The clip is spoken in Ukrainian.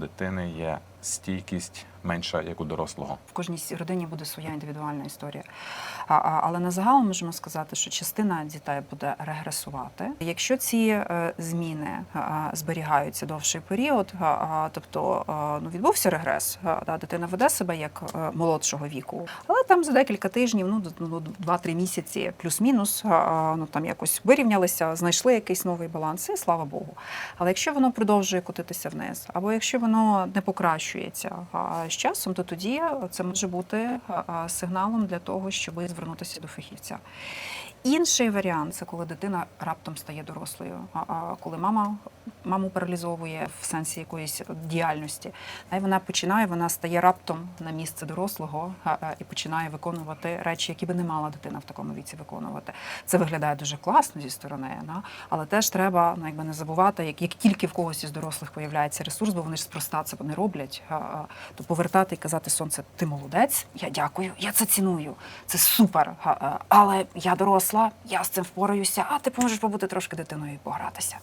дитини є стійкість менша, як у дорослого. В кожній родині буде своя індивідуальна історія. А, а, але на загал можемо сказати, що частина дітей буде регресувати. Якщо ці е, зміни а, зберігаються довший період, а, тобто ну, відбувся регрес, да, дитина веде себе як е, молодшого віку, але там за декілька тижнів, ну, д- ну 2-3 місяці, плюс-мінус, ну там якось вирівнялися, знайшли якийсь новий баланс, і слава Богу. Але якщо воно продовжує котитися вниз, або якщо воно не покращується а, з часом, то тоді це може бути сигналом для того, щоб звернутися до фахівця. Інший варіант це коли дитина раптом стає дорослою, а, коли мама маму паралізовує в сенсі якоїсь діяльності, а вона починає, вона стає раптом на місце дорослого а, і починає виконувати речі, які би не мала дитина в такому віці виконувати. Це виглядає дуже класно зі сторони, але теж треба ну, якби не забувати, як, як тільки в когось із дорослих появляється ресурс, бо вони ж спроста це не роблять, то повертати і казати сонце, ти молодець, я дякую, я це ціную, це супер. а, Але я доросла, я з цим впораюся, а ти поможеш побути трошки дитиною і погратися.